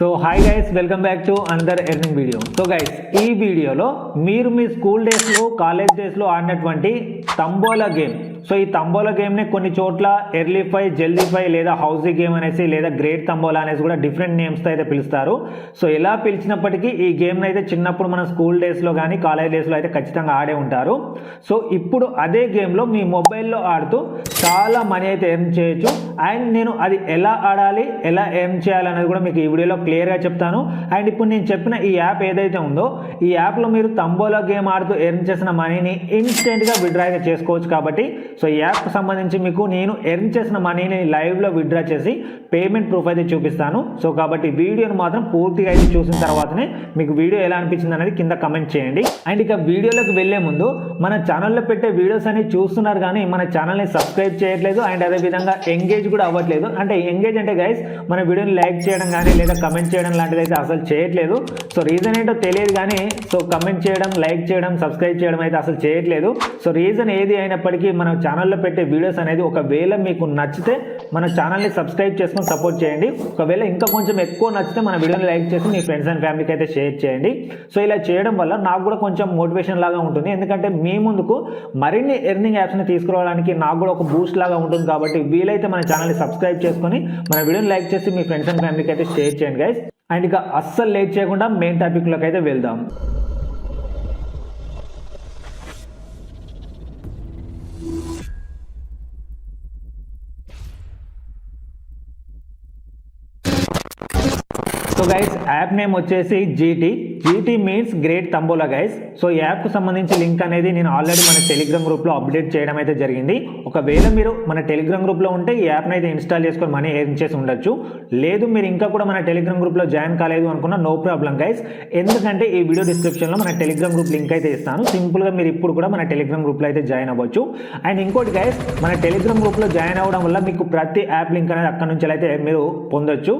So hi guys welcome back to another earning video so guys ఈ వీడియోలో మీరు మీ school డేస్లో కాలేజ్ డేస్లో ఆడినటువంటి తంబోలా గేమ్ సో ఈ తంబోలా గేమ్ని కొన్ని చోట్ల ఎర్లీ ఫై జల్దీ ఫై లేదా హౌసీ గేమ్ అనేసి లేదా గ్రేట్ తంబోలా అనేసి కూడా డిఫరెంట్ నేమ్స్తో అయితే పిలుస్తారు. సో ఎలా పిలిచినప్పటికీ ఈ గేమ్ని అయితే చిన్నప్పుడు మన స్కూల్ డేస్లో కానీ కాలేజ్ డేస్లో అయితే ఖచ్చితంగా ఆడే ఉంటారు. సో ఇప్పుడు అదే గేమ్లో మీ మొబైల్లో ఆడుతూ చాలా మనీ అయితే ఎర్న్ చేయొచ్చు. అండ్ నేను అది ఎలా ఆడాలి ఎలా ఎర్న్ చేయాలి అనేది కూడా మీకు ఈ వీడియోలో క్లియర్గా చెప్తాను. అండ్ ఇప్పుడు నేను చెప్పిన ఈ యాప్ ఏదైతే ఉందో ఈ యాప్లో మీరు తంబోలా గేమ్ ఆడుతూ ఎర్న్ చేసిన మనీని ఇన్స్టెంట్గా విడ్రా చేసుకోవచ్చు కాబట్టి సో ఈ యాప్కి సంబంధించి మీకు నేను ఎర్న్ చేసిన మనీని లైవ్లో విత్డ్రా చేసి పేమెంట్ ప్రూఫ్ అయితే చూపిస్తాను. సో కాబట్టి వీడియోని మాత్రం పూర్తిగా అయితే చూసిన తర్వాతనే మీకు వీడియో ఎలా అనిపించింది అనేది కింద కమెంట్ చేయండి. అండ్ ఇక వీడియోలోకి వెళ్ళే ముందు మన ఛానల్లో పెట్టే వీడియోస్ అన్ని చూస్తున్నారు కానీ మన ఛానల్ని సబ్స్క్రైబ్ చేయట్లేదు అండ్ అదేవిధంగా ఎంగేజ్ కూడా అవ్వట్లేదు. అంటే ఎంగేజ్ అంటే గైస్ మన వీడియోని లైక్ చేయడం కానీ లేదా కమెంట్ చేయడం లాంటిది అయితే అసలు చేయట్లేదు. సో రీజన్ ఏంటో తెలియదు కానీ సో కమెంట్ చేయడం లైక్ చేయడం సబ్స్క్రైబ్ చేయడం అయితే అసలు చేయట్లేదు. సో రీజన్ ఏది అయినప్పటికీ మనం ఛానల్లో పెట్టే వీడియోస్ అనేది ఒకవేళ మీకు నచ్చితే మన ఛానల్ని సబ్స్క్రైబ్ చేసుకొని సపోర్ట్ చేయండి. ఒకవేళ ఇంకా కొంచెం ఎక్కువ నచ్చితే మన వీడియోని లైక్ చేసి మీ ఫ్రెండ్స్ అండ్ ఫ్యామిలీకి అయితే షేర్ చేయండి. సో ఇలా చేయడం వల్ల నాకు కూడా కొంచెం మోటివేషన్ లాగా ఉంటుంది. ఎందుకంటే మీ ముందుకు మరిన్ని ఎర్నింగ్ యాప్స్ని తీసుకురావడానికి నాకు కూడా ఒక బూస్ట్ లాగా ఉంటుంది కాబట్టి వీలైతే మన ఛానల్ని సబ్స్క్రైబ్ చేసుకొని మన వీడియోని లైక్ చేసి మీ ఫ్రెండ్స్ అండ్ ఫ్యామిలీకి అయితే షేర్ చేయండి గైస్ అండ్ ఇక అస్సలు లేట్ చేయకుండా మెయిన్ టాపిక్లోకి అయితే వెళ్దాం. సో గైస్ యాప్ నేమ్ వచ్చేసి GT UT means great tambola guys so ఈ యాప్కు సంబంధించి లింక్ అనేది నేను ఆల్రెడీ మన టెలిగ్రామ్ గ్రూప్లో అప్డేట్ చేయడం అయితే జరిగింది. ఒకవేళ మీరు మన టెలిగ్రామ్ గ్రూప్లో ఉంటే ఈ యాప్ని అయితే ఇన్స్టాల్ చేసుకొని మనీ ఎర్న్ చేసి ఉండొచ్చు. లేదు మీరు ఇంకా కూడా మన టెలిగ్రామ్ గ్రూప్లో జాయిన్ కాలేదు అనుకున్న నో ప్రాబ్లం గైస్ ఎందుకంటే ఈ వీడియో డిస్క్రిప్షన్లో మన టెలిగ్రామ్ గ్రూప్ లింక్ అయితే ఇస్తాను. సింపుల్గా మీరు ఇప్పుడు కూడా మన టెలిగ్రామ్ గ్రూప్లో అయితే జాయిన్ అవ్వచ్చు. అండ్ ఇంకోటి గైస్ మన టెలిగ్రామ్ గ్రూప్లో జాయిన్ అవ్వడం వల్ల మీకు ప్రతి యాప్ లింక్ అనేది అక్కడ నుంచి అయితే మీరు పొందొచ్చు.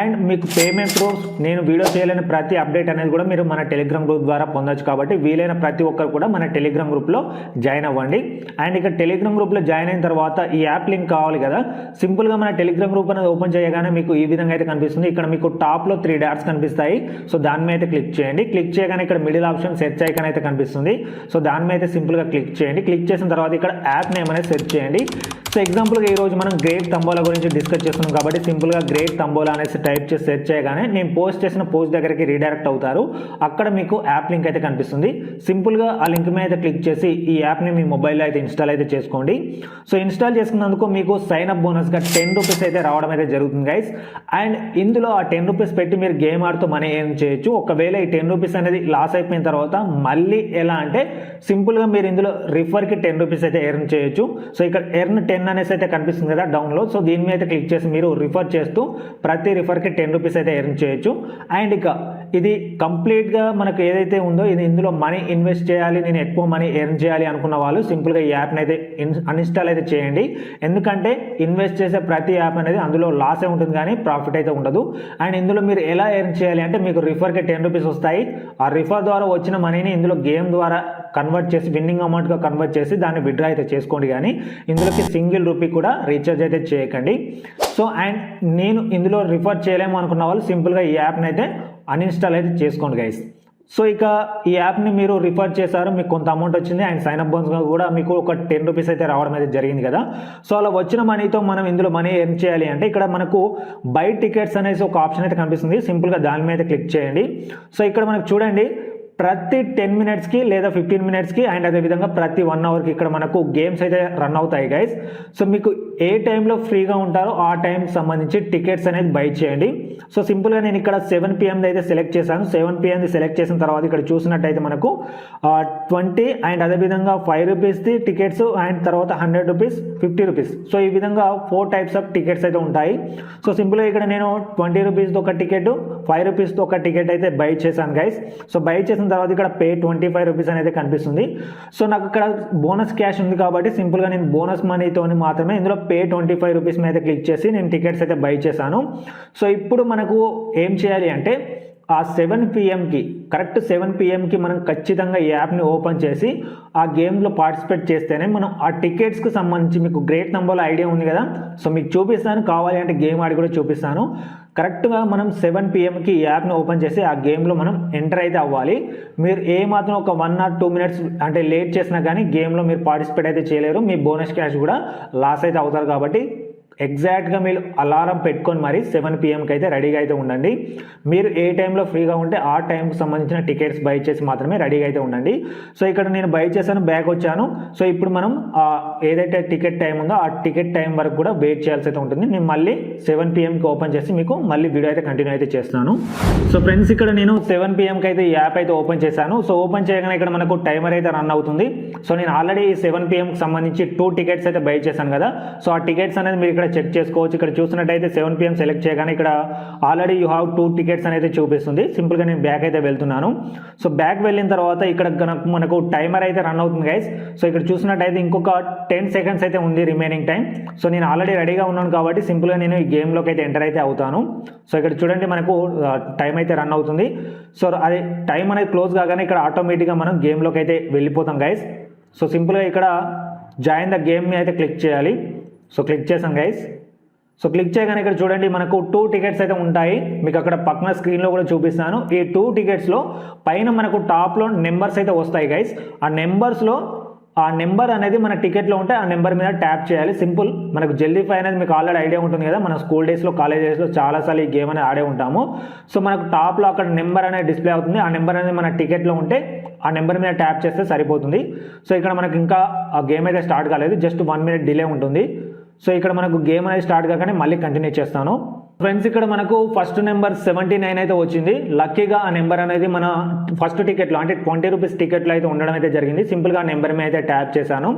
అండ్ మీకు పేమెంట్ ప్రూఫ్స్ నేను వీడియో చేయలేని ప్రతి అప్డేట్ అనేది కూడా మీరు మన టెలిగ్రామ్ గ్రూప్ ద్వారా పొందొచ్చు కాబట్టి వీలైన ప్రతి ఒక్కరు కూడా మన టెలిగ్రామ్ గ్రూప్లో జాయిన్ అవ్వండి. అండ్ ఇక టెలిగ్రామ్ గ్రూప్లో జాయిన్ అయిన తర్వాత ఈ యాప్ లింక్ కావాలి కదా. సింపుల్గా మన టెలిగ్రామ్ గ్రూప్ అనేది ఓపెన్ చేయగానే మీకు ఈ విధంగా అయితే కనిపిస్తుంది. ఇక్కడ మీకు టాప్లో త్రీ డాట్స్ కనిపిస్తాయి. సో దాని మీద అయితే క్లిక్ చేయండి. క్లిక్ చేయగానే ఇక్కడ మిడిల్ ఆప్షన్ సెర్చ్ ఐకాన్ అయితే కనిపిస్తుంది. సో దాని మీద అయితే సింపుల్గా క్లిక్ చేయండి. క్లిక్ చేసిన తర్వాత ఇక్కడ యాప్ నేమ్ అనేది సెర్చ్ చేయండి. సో ఎగ్జాంపుల్గా ఈ రోజు మనం గ్రేట్ తంబోలా గురించి డిస్కస్ చేస్తున్నాం కాబట్టి సింపుల్గా గ్రేట్ తంబోలా అనేసి టైప్ చేసి సెర్చ్ చేయగానే నేను పోస్ట్ చేసిన పోస్ట్ దగ్గరికి రీడైరెక్ట్ అవుతారు. అక్కడ మీకు యాప్ లింక్ అయితే కనిపిస్తుంది. సింపుల్గా ఆ లింక్ మీద అయితే క్లిక్ చేసి ఈ యాప్ని మీ మొబైల్లో అయితే ఇన్స్టాల్ అయితే చేసుకోండి. సో ఇన్స్టాల్ చేసుకున్నందుకు మీకు సైన్ అప్ బోనస్గా టెన్ రూపీస్ అయితే రావడం అయితే జరుగుతుంది గైస్ అండ్ ఇందులో ఆ టెన్ రూపీస్ పెట్టి మీరు గేమ్ ఆడుతూ మనీ ఏం చేయొచ్చు. ఒకవేళ ఈ టెన్ రూపీస్ అనేది లాస్ అయిపోయిన తర్వాత మళ్ళీ ఎలా అంటే సింపుల్గా మీరు ఇందులో రిఫర్కి టెన్ రూపీస్ అయితే ఎర్న్ చేయొచ్చు. సో ఇక్కడ ఎర్న్ టెన్ అనేసి అయితే కనిపిస్తుంది కదా డౌన్లో సో దీని మీద అయితే క్లిక్ చేసి మీరు రిఫర్ చేస్తూ ప్రతి రిఫర్కి టెన్ రూపీస్ అయితే ఎర్న్ చేయొచ్చు. అండ్ ఇక ఇది కంప్లీట్గా మనకు ఏదైతే ఉందో ఇది ఇందులో మనీ ఇన్వెస్ట్ చేయాలి నేను ఎక్కువ మనీ ఎర్న్ చేయాలి అనుకున్న వాళ్ళు సింపుల్గా ఈ యాప్ని అయితే అన్ఇన్స్టాల్ అయితే చేయండి. ఎందుకంటే ఇన్వెస్ట్ చేసే ప్రతి యాప్ అనేది అందులో లాసే ఉంటుంది కానీ ప్రాఫిట్ అయితే ఉండదు. అండ్ ఇందులో మీరు ఎలా ఎర్న్ చేయాలి అంటే మీకు రిఫర్కి టెన్ రూపీస్ వస్తాయి. ఆ రిఫర్ ద్వారా వచ్చిన మనీని ఇందులో గేమ్ ద్వారా కన్వర్ట్ చేసి విన్నింగ్ అమౌంట్గా కన్వర్ట్ చేసి దాన్ని విడ్రా అయితే చేసుకోండి కానీ ఇందులోకి సింగిల్ రూపీ కూడా రీఛార్జ్ అయితే చేయకండి. సో అండ్ నేను ఇందులో రిఫర్ చేయలేము అనుకున్న వాళ్ళు సింపుల్గా ఈ యాప్ని అయితే అన్ఇన్స్టాల్ అయితే చేసుకోండి గైస్ సో ఇక ఈ యాప్ని మీరు రిఫర్ చేశారు మీకు కొంత అమౌంట్ వచ్చింది అండ్ సైన్ అప్ బోన్స్గా కూడా మీకు ఒక టెన్ రూపీస్ అయితే రావడం అయితే జరిగింది కదా. సో అలా వచ్చిన మనీతో మనం ఇందులో మనీ ఎర్న్ చేయాలి అంటే ఇక్కడ మనకు బై టికెట్స్ అనేసి ఒక ఆప్షన్ అయితే కనిపిస్తుంది. సింపుల్గా దాని మీద క్లిక్ చేయండి. సో ఇక్కడ మనకు చూడండి ప్రతి టెన్ మినిట్స్కి లేదా ఫిఫ్టీన్ మినిట్స్కి అండ్ అదేవిధంగా ప్రతి వన్ అవర్కి ఇక్కడ మనకు గేమ్స్ అయితే రన్ అవుతాయి గైస్. సో మీకు ఏ టైంలో ఫ్రీగా ఉంటారో ఆ టైం సంబంధించి టికెట్స్ అనేది బై చేయండి. సో సింపుల్గా నేను ఇక్కడ సెవెన్ పిఎంది అయితే సెలెక్ట్ చేశాను. సెవెన్ పిఎంది సెలెక్ట్ చేసిన తర్వాత ఇక్కడ చూసినట్టయితే మనకు ట్వంటీ అండ్ అదేవిధంగా ఫైవ్ రూపీస్ది టికెట్స్ అండ్ తర్వాత hundred rupees fifty rupees. So ఈ విధంగా ఫోర్ టైప్స్ ఆఫ్ టికెట్స్ అయితే ఉంటాయి. సో సింపుల్గా ఇక్కడ నేను ట్వంటీ రూపీస్ది ఒక టికెట్ ఫైవ్ రూపీస్ది ఒక టికెట్ అయితే బై చేశాను గైస్. సో బై చేసిన తర్వాత ఇక్కడ పే ట్వంటీ ఫైవ్ రూపీస్ అనేది కనిపిస్తుంది. సో నాకు ఇక్కడ బోనస్ క్యాష్ ఉంది కాబట్టి సింపుల్గా నేను బోనస్ మనీతో మాత్రమే ఇందులో పే ట్వంటీ ఫైవ్ రూపీస్ మీద క్లిక్ చేసి నేను టికెట్స్ అయితే బై చేశాను. సో ఇప్పుడు మనకు ఏం చేయాలి అంటే ఆ సెవెన్ పిఎంకి కరెక్ట్ సెవెన్ పిఎంకి మనం ఖచ్చితంగా ఈ యాప్ని ఓపెన్ చేసి ఆ గేమ్లో పార్టిసిపేట్ చేస్తేనే మనం ఆ టికెట్స్కి సంబంధించి మీకు గ్రేట్ నెంబర్లో ఐడియా ఉంది కదా? సో మీకు చూపిస్తాను. కావాలి అంటే గేమ్ ఆడి కూడా చూపిస్తాను. కరెక్ట్గా మనం సెవెన్ పిఎంకి ఈ యాప్ని ఓపెన్ చేసి ఆ గేమ్లో మనం ఎంటర్ అయితే అవ్వాలి. మీరు ఏ మాత్రం ఒక వన్ ఆర్ టూ మినిట్స్ అంటే లేట్ చేసినా కానీ గేమ్లో మీరు పార్టిసిపేట్ అయితే చేయలేరు. మీ బోనస్ క్యాష్ కూడా లాస్ అయితే అవుతారు కాబట్టి ఎగ్జాక్ట్గా మీరు అలారం పెట్టుకొని మరి సెవెన్ పిఎంకి అయితే రెడీగా అయితే ఉండండి. మీరు ఏ టైంలో ఫ్రీగా ఉంటే ఆ టైంకి సంబంధించిన టికెట్స్ బై చేసి మాత్రమే రెడీగా అయితే ఉండండి. సో ఇక్కడ నేను బై చేశాను బ్యాక్ వచ్చాను. సో ఇప్పుడు మనం ఏదైతే టికెట్ టైం ఉందో ఆ టికెట్ టైం వరకు కూడా వెయిట్ చేయాల్సి అయితే ఉంటుంది. నేను మళ్ళీ సెవెన్ పిఎంకి ఓపెన్ చేసి మీకు మళ్ళీ వీడియో అయితే కంటిన్యూ అయితే చేస్తున్నాను. సో ఫ్రెండ్స్ ఇక్కడ నేను సెవెన్ పిఎంకి అయితే ఈ యాప్ అయితే ఓపెన్ చేశాను. సో ఓపెన్ చేయగానే ఇక్కడ మనకు టైమర్ అయితే రన్ అవుతుంది. సో నేను ఆల్రెడీ సెవెన్ పిఎంకి సంబంధించి టూ టికెట్స్ అయితే బై చేశాను కదా. సో ఆ టికెట్స్ అనేది మీరు ఇక్కడ చెక్ చేసుకోవచ్చు. ఇక్కడ చూసినట్టయితే సెవెన్ పిఎం సెలెక్ట్ చేయగానే ఇక్కడ already you have two tickets అనేది చూపిస్తుంది. సింపుల్గా నేను బ్యాక్ అయితే వెళ్తున్నాను. సో బ్యాక్ వెళ్ళిన తర్వాత ఇక్కడ మనకు టైమర్ అయితే రన్ అవుతుంది గైస్ సో ఇక్కడ చూసినట్టయితే ఇంకొక టెన్ సెకండ్స్ అయితే ఉంది రిమైనింగ్ టైం సో నేను ఆల్రెడీ రెడీగా ఉన్నాను కాబట్టి సింపుల్గా నేను ఈ గేమ్లోకి అయితే ఎంటర్ అయితే అవుతాను. సో ఇక్కడ చూడండి మనకు టైం అయితే రన్ అవుతుంది. సో అది టైం అనేది క్లోజ్ కాగానే ఇక్కడ ఆటోమేటిక్గా మనం గేమ్లోకి అయితే వెళ్ళిపోతాం గైస్ సో సింపుల్గా ఇక్కడ జాయిన్ ద గేమ్ని అయితే క్లిక్ చేయాలి. సో క్లిక్ చేసాం గైస్ సో క్లిక్ చేయగానే ఇక్కడ చూడండి మనకు టూ టికెట్స్ అయితే ఉంటాయి. మీకు అక్కడ పక్కన స్క్రీన్లో కూడా చూపిస్తాను ఈ టూ టికెట్స్లో పైన మనకు టాప్లో నెంబర్స్ అయితే వస్తాయి గైస్ ఆ నెంబర్స్లో ఆ నెంబర్ అనేది మన టికెట్లో ఉంటే ఆ నెంబర్ మీద ట్యాప్ చేయాలి. సింపుల్ మనకు జల్దీ ఫై అనేది మీకు ఆల్రెడీ ఐడియా ఉంటుంది కదా. మన స్కూల్ డేస్లో కాలేజ్ డేస్లో చాలాసార్లు ఈ గేమ్ అనేది ఆడే ఉంటాము. సో మనకు టాప్లో అక్కడ నెంబర్ అనేది డిస్ప్లే అవుతుంది. ఆ నెంబర్ అనేది మన టికెట్లో ఉంటే ఆ నెంబర్ మీద ట్యాప్ చేస్తే సరిపోతుంది. సో ఇక్కడ మనకి ఇంకా ఆ గేమ్ అయితే స్టార్ట్ కాలేదు. జస్ట్ వన్ మినిట్ డిలే ఉంటుంది. సో ఇక్కడ మనకు గేమ్ అనేది స్టార్ట్ కాగానే మళ్ళీ కంటిన్యూ చేస్తాను. ఫ్రెండ్స్ ఇక్కడ మనకు ఫస్ట్ నెంబర్ సెవెంటీ నైన్ అయితే వచ్చింది. లక్కీగా ఆ నెంబర్ అనేది మన ఫస్ట్ టికెట్లో అంటే ట్వంటీ రూపీస్ టికెట్లో అయితే ఉండడం అయితే జరిగింది. సింపుల్గా నెంబర్ మీద అయితే ట్యాప్ చేశాను.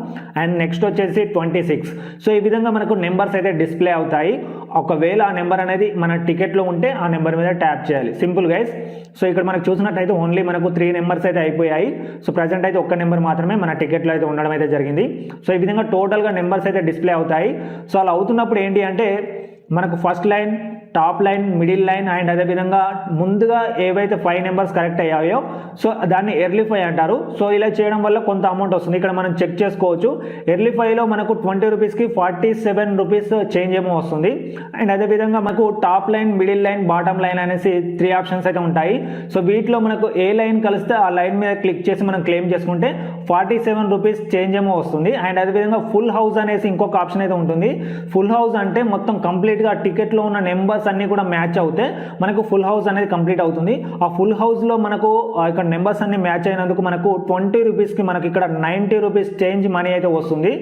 అండ్ నెక్స్ట్ వచ్చేసి ట్వంటీ సిక్స్ సో ఈ విధంగా మనకు నెంబర్స్ అయితే డిస్ప్లే అవుతాయి. ఒకవేళ ఆ నెంబర్ అనేది మన టికెట్లో ఉంటే ఆ నెంబర్ మీద ట్యాప్ చేయాలి. సింపుల్ గైస్ సో ఇక్కడ మనకు చూసినట్టయితే ఓన్లీ మనకు త్రీ నెంబర్స్ అయితే అయిపోయాయి. సో ప్రజెంట్ అయితే ఒక్క నెంబర్ మాత్రమే మన టికెట్లో అయితే ఉండడం అయితే జరిగింది. సో ఈ విధంగా టోటల్గా నెంబర్స్ అయితే డిస్ప్లే అవుతాయి. సో అలా అవుతున్నప్పుడు ఏంటి అంటే మనకు first line top line middle line and అదేవిధంగా ముందుగా ఏవైతే ఫైవ్ నెంబర్స్ కరెక్ట్ అయ్యాయో సో దాన్ని ఎర్లీ ఫైవ్ అంటారు. సో ఇలా చేయడం వల్ల కొంత అమౌంట్ వస్తుంది. ఇక్కడ మనం చెక్ చేసుకోవచ్చు. ఎర్లీ ఫైవ్లో మనకు ట్వంటీ రూపీస్కి ఫార్టీ సెవెన్ రూపీస్ చేంజ్ ఏమో వస్తుంది. అండ్ అదేవిధంగా మనకు top line middle line bottom line అనేసి త్రీ ఆప్షన్స్ అయితే ఉంటాయి. సో వీటిలో మనకు ఏ లైన్ కలిస్తే ఆ లైన్ మీద క్లిక్ చేసి మనం క్లెయిమ్ చేసుకుంటే ఫార్టీ సెవెన్ రూపీస్ చేంజ్ ఏమో వస్తుంది. అండ్ అదేవిధంగా ఫుల్ హౌస్ అనేసి ఇంకొక ఆప్షన్ అయితే ఉంటుంది. ఫుల్ హౌస్ అంటే మొత్తం కంప్లీట్గా టికెట్లో ఉన్న నెంబర్స్ అన్నీ కూడా మ్యాచ్ అవుతే మనకు ఫుల్ హౌస్ అనేది కంప్లీట్ అవుతుంది. ఆ ఫుల్ హౌస్లో మనకు ఇక్కడ నెంబర్స్ అన్ని మ్యాచ్ అయినందుకు మనకు ట్వంటీ రూపీస్కి మనకి ఇక్కడ నైంటీ రూపీస్ చేంజ్ మనీ అయితే వస్తుంది.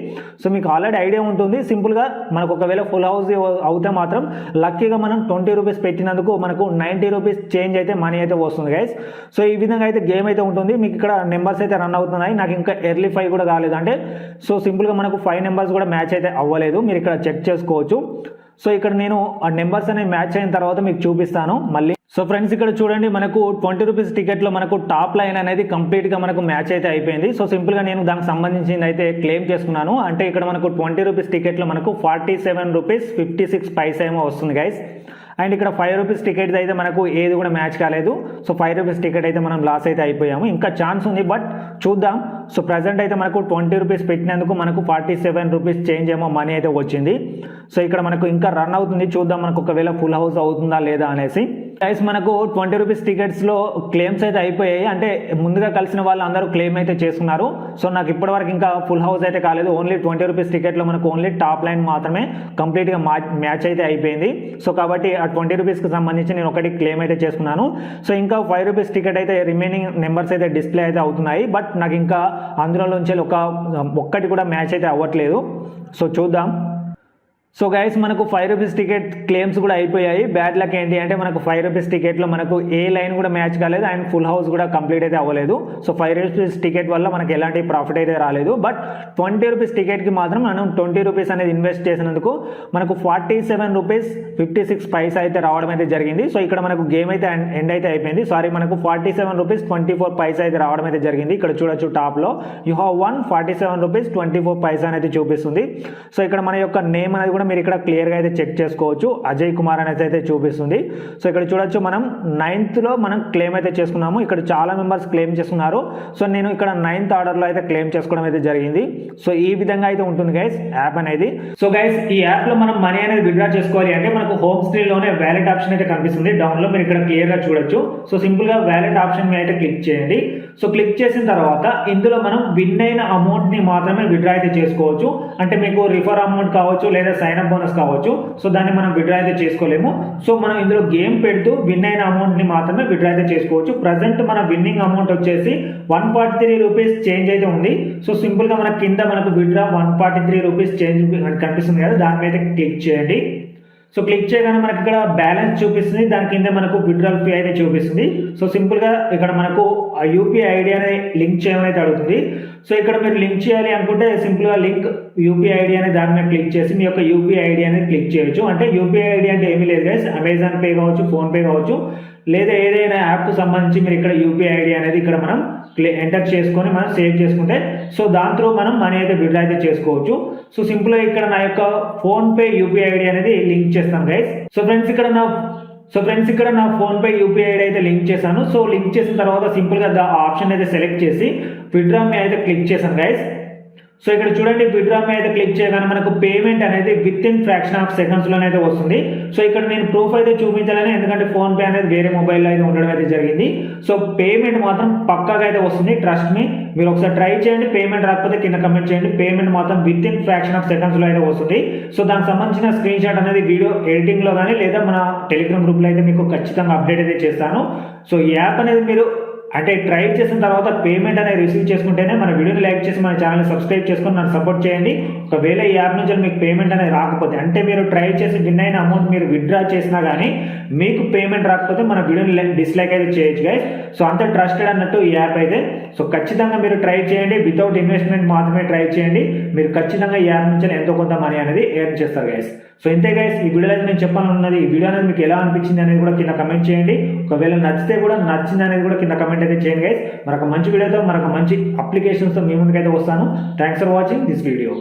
సో మీకు ఆల్రెడీ ఐడియా ఉంటుంది. సింపుల్గా మనకు ఒకవేళ ఫుల్ హౌస్ అవుతే మాత్రం లక్కీగా మనం ట్వంటీ రూపీస్ పెట్టినందుకు మనకు నైంటీ రూపీస్ చేంజ్ అయితే మనీ అయితే వస్తుంది గైస్ సో ఈ విధంగా అయితే గేమ్ అయితే ఉంటుంది. మీకు ఇక్కడ నెంబర్స్ అయితే రన్ అవుతున్నాయి. నాకు ఇంకా ఎర్లీ ఫైవ్ కూడా కాలేదు. అంటే సో సింపుల్గా మనకు ఫైవ్ నెంబర్స్ కూడా మ్యాచ్ అయితే అవ్వలేదు. మీరు ఇక్కడ చెక్ చేసుకోవచ్చు. సో ఇక్కడ నేను ఆ నెంబర్స్ అనేవి మ్యాచ్ అయిన తర్వాత మీకు చూపిస్తాను మళ్ళీ. సో ఫ్రెండ్స్ ఇక్కడ చూడండి మనకు ట్వంటీ రూపీస్ టికెట్లో మనకు టాప్ లైన్ అనేది కంప్లీట్గా మనకు మ్యాచ్ అయితే అయిపోయింది. సో సింపుల్గా నేను దానికి సంబంధించింది అయితే క్లెయిమ్ చేసుకున్నాను. అంటే ఇక్కడ మనకు ట్వంటీ రూపీస్ టికెట్లో మనకు forty seven rupees fifty six paisa ఏమో వస్తుంది గైస్ అండ్ ఇక్కడ ఫైవ్ రూపీస్ టికెట్ అయితే మనకు ఏది కూడా మ్యాచ్ కాలేదు. సో ఫైవ్ రూపీస్ టికెట్ అయితే మనం లాస్ అయితే అయిపోయాము. ఇంకా ఛాన్స్ ఉంది బట్ చూద్దాం. సో ప్రజెంట్ అయితే మనకు ట్వంటీ రూపీస్ పెట్టినందుకు మనకు ఫార్టీ సెవెన్ రూపీస్ చేంజ్ ఏమో మనీ అయితే వచ్చింది. సో ఇక్కడ మనకు ఇంకా రన్ అవుతుంది. చూద్దాం మనకు ఒకవేళ ఫుల్ హౌస్ అవుతుందా లేదా అనేసి. గైస్ మనకు ట్వంటీ రూపీస్ టికెట్స్లో క్లెయిమ్స్ అయితే అయిపోయాయి. అంటే ముందుగా కలిసిన వాళ్ళు అందరూ క్లెయిమ్ అయితే చేసుకున్నారు. సో నాకు ఇప్పటివరకు ఇంకా ఫుల్ హౌస్ అయితే కాలేదు. ఓన్లీ ట్వంటీ రూపీస్ టికెట్లో మనకు ఓన్లీ టాప్ లైన్ మాత్రమే కంప్లీట్గా మ్యాచ్ అయితే అయిపోయింది. సో కాబట్టి ఆ ట్వంటీ రూపీస్కి సంబంధించి నేను ఒకటి క్లెయిమ్ అయితే చేసుకున్నాను. సో ఇంకా ఫైవ్ రూపీస్ టికెట్ అయితే రిమైనింగ్ నెంబర్స్ అయితే డిస్ప్లే అయితే అవుతున్నాయి. బట్ నాకు ఇంకా అందులో నుంచి ఒక ఒక్కటి కూడా మ్యాచ్ అయితే అవ్వట్లేదు. సో చూద్దాం. సో గైస్ మనకు ఫైవ్ రూపీస్ టికెట్ క్లెయిమ్స్ కూడా అయిపోయాయి. బ్యాడ్ లక్ ఏంటి అంటే మనకు ఫైవ్ రూపీస్ టికెట్లో మనకు ఏ లైన్ కూడా మ్యాచ్ కాలేదు అండ్ ఫుల్ హౌస్ కూడా కంప్లీట్ అయితే అవ్వలేదు. సో ఫైవ్ రూపీస్ టికెట్ వల్ల మనకు ఎలాంటి ప్రాఫిట్ అయితే రాలేదు. బట్ ట్వంటీ రూపీస్ టికెట్కి మాత్రం మనం ట్వంటీ రూపీస్ అనేది ఇన్వెస్ట్ చేసినందుకు మనకు forty seven rupees fifty six paisa అయితే రావడం అయితే జరిగింది. సో ఇక్కడ మనకు గేమ్ అయితే ఎండ్ అయితే అయిపోయింది. సారీ మనకు forty seven rupees twenty four paisa అయితే రావడం అయితే జరిగింది. ఇక్కడ చూడొచ్చు టాప్లో you have one forty seven rupees twenty four paisa అనేది చూపిస్తుంది. సో ఇక్కడ మన యొక్క నేమ్ అనేది కూడా మీరు ఇక్కడ క్లియర్గా అయితే చెక్ చేసుకోవచ్చు. అజయ్ కుమార్ అనేది అయితే చూపిస్తుంది. సో ఇక్కడ చూడొచ్చు మనం నైన్త్లో మనం క్లెయిమ్ అయితే చేసుకున్నాము. ఇక్కడ చాలా మెంబర్స్ క్లెయిమ్ చేసుకున్నారు సో నేను ఇక్కడ నైన్త్ ఆర్డర్లో అయితే క్లెయిమ్ చేసుకోవడం అయితే జరిగింది. సో ఈ విధంగా అయితే ఉంటుంది గైస్ యాప్ అనేది. సో గైస్ ఈ యాప్లో మనం మనీ అనేది విత్డ్రా చేసుకోవాలి అంటే మనకు హోమ్ స్క్రీన్లోనే వ్యాలెట్ ఆప్షన్ అయితే కనిపిస్తుంది. డౌన్లో మీరు ఇక్కడ క్లియర్గా చూడొచ్చు. సో సింపుల్గా వ్యాలెట్ ఆప్షన్ మీద అయితే క్లిక్ చేయండి. సో క్లిక్ చేసిన తర్వాత ఇందులో మనం విన్ అయిన అమౌంట్ని మాత్రమే విత్డ్రా అయితే చేసుకోవచ్చు. అంటే మీకు రిఫర్ అమౌంట్ కావచ్చు లేదా సైన్ అప్ బోనస్ కావచ్చు. సో దాన్ని మనం విత్డ్రా అయితే చేసుకోలేము. సో మనం ఇందులో గేమ్ పెడుతూ విన్ అయిన అమౌంట్ని మాత్రమే విత్డ్రా అయితే చేసుకోవచ్చు. ప్రజెంట్ మన విన్నింగ్ అమౌంట్ వచ్చేసి one forty three rupees change అయితే ఉంది. సో సింపుల్గా మన కింద మనకు withdraw one forty three rupees change కనిపిస్తుంది కదా. దాని మీద క్లిక్ చేయండి. సో క్లిక్ చేయగానే మనకి ఇక్కడ బ్యాలెన్స్ చూపిస్తుంది. దాని కింద మనకు విడ్రాల్ ఫీ అయితే చూపిస్తుంది. సో సింపుల్గా ఇక్కడ మనకు యూపీఐ ఐడి అనే లింక్ చేయమని అయితే అడుగుతుంది. సో ఇక్కడ మీరు లింక్ చేయాలి అనుకుంటే సింపుల్గా లింక్ యూపీఐ ఐడి అనే దాని మీద క్లిక్ చేసి మీ యొక్క యూపీఐ ఐడి అనేది క్లిక్ చేయొచ్చు. అంటే యూపీఐ ఐడి అంటే ఏమీ లేదు గైస్ అమెజాన్ పే కావచ్చు ఫోన్పే కావచ్చు. లేదా ఏదైనా యాప్కు సంబంధించి మీరు ఇక్కడ యూపీఐ ఐడి అనేది ఇక్కడ మనం ఎంటర్ చేసుకొని మనం సేవ్ చేసుకుంటే సో దాని త్రూ మనం మనీ అయితే విడుదల అయితే చేసుకోవచ్చు. సో సింపుల్గా ఇక్కడ నా యొక్క ఫోన్పే యూపీఐ ఐడి అనేది లింక్ చేస్తాను గైస్ సో ఫ్రెండ్స్ ఇక్కడ నా సో ఫ్రెండ్స్ ఇక్కడ నా ఫోన్పే యూపీఐ ఐడి అయితే లింక్ చేశాను. సో లింక్ చేసిన తర్వాత సింపుల్గా దా ఆప్షన్ అయితే సెలెక్ట్ చేసి విడ్రా మీ అయితే క్లిక్ చేశాను గైస్ సో ఇక్కడ చూడండి విడ్రా మీద క్లిక్ చేయగానే మనకు పేమెంట్ అనేది విత్ ఇన్ ఫ్రాక్షన్ ఆఫ్ సెకండ్స్లోనే అయితే వస్తుంది. సో ఇక్కడ నేను ప్రూఫ్ అయితే చూపించాలని ఎందుకంటే ఫోన్ పే అనేది వేరే మొబైల్లో అయితే ఉండడం అయితే జరిగింది. సో పేమెంట్ మాత్రం పక్కాగా అయితే వస్తుంది ట్రస్ట్ మీ మీరు ఒకసారి ట్రై చేయండి పేమెంట్ రాకపోతే కింద కమెంట్ చేయండి. పేమెంట్ మాత్రం విత్ ఇన్ ఫ్రాక్షన్ ఆఫ్ సెకండ్స్లో అయితే వస్తుంది. సో దానికి సంబంధించిన స్క్రీన్ షాట్ అనేది వీడియో ఎడిటింగ్లో కానీ లేదా మన టెలిగ్రామ్ గ్రూప్లో అయితే మీకు ఖచ్చితంగా అప్డేట్ అయితే చేస్తాను. సో ఈ యాప్ అనేది మీరు అంటే ట్రై చేసిన తర్వాత పేమెంట్ అనేది రిసీవ్ చేసుకుంటేనే మన వీడియోని లైక్ చేసి మన ఛానల్ని సబ్స్క్రైబ్ చేసుకొని నన్ను సపోర్ట్ చేయండి. ఒకవేళ ఈ యాప్ నుంచి మీకు పేమెంట్ అనేది రాకపోతే అంటే మీరు ట్రై చేసి విన్ అయిన అమౌంట్ మీరు విత్డ్రా చేసినా కానీ మీకు పేమెంట్ రాకపోతే మన వీడియోని డిస్లైక్ అయితే చేయొచ్చు గైస్ సో అంత ట్రస్టెడ్ అన్నట్టు ఈ యాప్ అయితే. సో ఖచ్చితంగా మీరు ట్రై చేయండి. వితౌట్ ఇన్వెస్ట్మెంట్ మాత్రమే ట్రై చేయండి. మీరు ఖచ్చితంగా ఈ యాప్ నుంచి ఎంతో కొంత మనీ అనేది ఎర్న్ చేస్తారు గైస్ సో ఇంతే గైస్ ఈ వీడియో అయితే నేను చెప్పాలన్నది ఈ వీడియో అనేది మీకు ఎలా అనిపించింది అనేది కూడా కింద కమెంట్ చేయండి. ఒకవేళ నచ్చితే కూడా నచ్చింది అనేది కూడా కింద కమెంట్ అయితే చేయండి గైస్ మరొక మంచి వీడియోతో మరొక మంచి అప్లికేషన్స్తో మీ ముందుకైతే వస్తాను. Thanks for watching this video